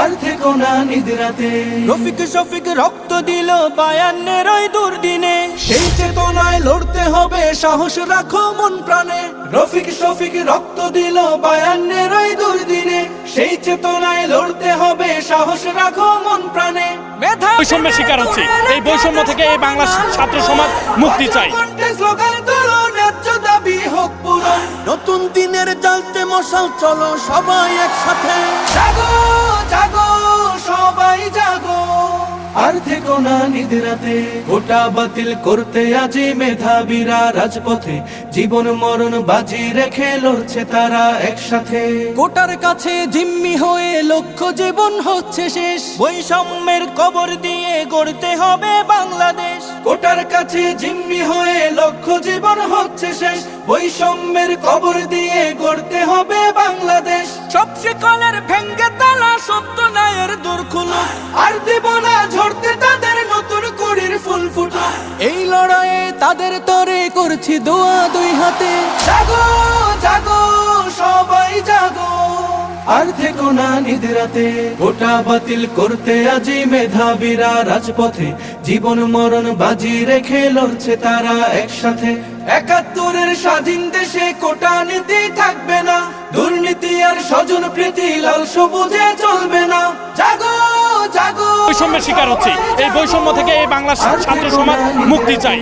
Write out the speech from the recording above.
আর থেকো না নিদ্রাতে। রফিক শফিক রক্ত দিল বায়ান্নের ওই দুর্দিনে। সেই চেতনায় লড়তে হবে সাহস রাখো মন প্রাণে। রফিক শফিক রক্ত দিল বায়ান্নের ওই দুর্দিনে। সেই চেতনায় লড়তে হবে সাহস রাখো মন প্রাণে। বৈষম্যের শিকার হচ্ছে। এই বৈষম্য থেকে এই বাংলা ছাত্র সমাজ মুক্তি চাই। কণ্ঠে স্লোগান তোলো ন্যায্য দাবি হোক পূরণ। নতুন দিনের জ্বালতে মশাল চলো সবাই একসাথে। জাগো! আর থেকো না নিদ্রাতে গোটা বাতিল করতে আজি মেধাবীরা রাজপথে। জীবন মরণ বাজি রেখে লড়ছে তারা একসাথে। কোটার কাছে জিম্মি হয়ে লক্ষ্য জীবন হচ্ছে শেষ। বৈষম্যের কবর দিয়ে গড়তে হবে বাংলাদেশ। কোটার কাছে জিম্মি হয়ে লক্ষ্য জীবন হচ্ছে শেষ। বৈষম্যের কবর দিয়ে গড়তে হবে বাংলাদেশ। খুলুক আর দেব না ঝরতে তাদের নতুন কড়ির ফুল ফুটো। এই লড়াইয়ে তাদের তরে করছি দোয়া দুই হাতে। জাগো জাগো সবাই জাগো। আর থেকো না নিদ্রাতে গোটা বাতিল করতে আজি মেধাবীরা রাজপথে। জীবন মরণ বাজি রেখে লড়ছে তারা একসাথে। একাত্তরের স্বাধীন দেশে কোটা নীতি থাকবে না। দুর্নীতি আর স্বজন প্রীতি লাল সবুজে চলবে না। বৈষম্যের শিকার হচ্ছে। এই বৈষম্য থেকে এই বাংলার ছাত্র সমাজ মুক্তি চাই।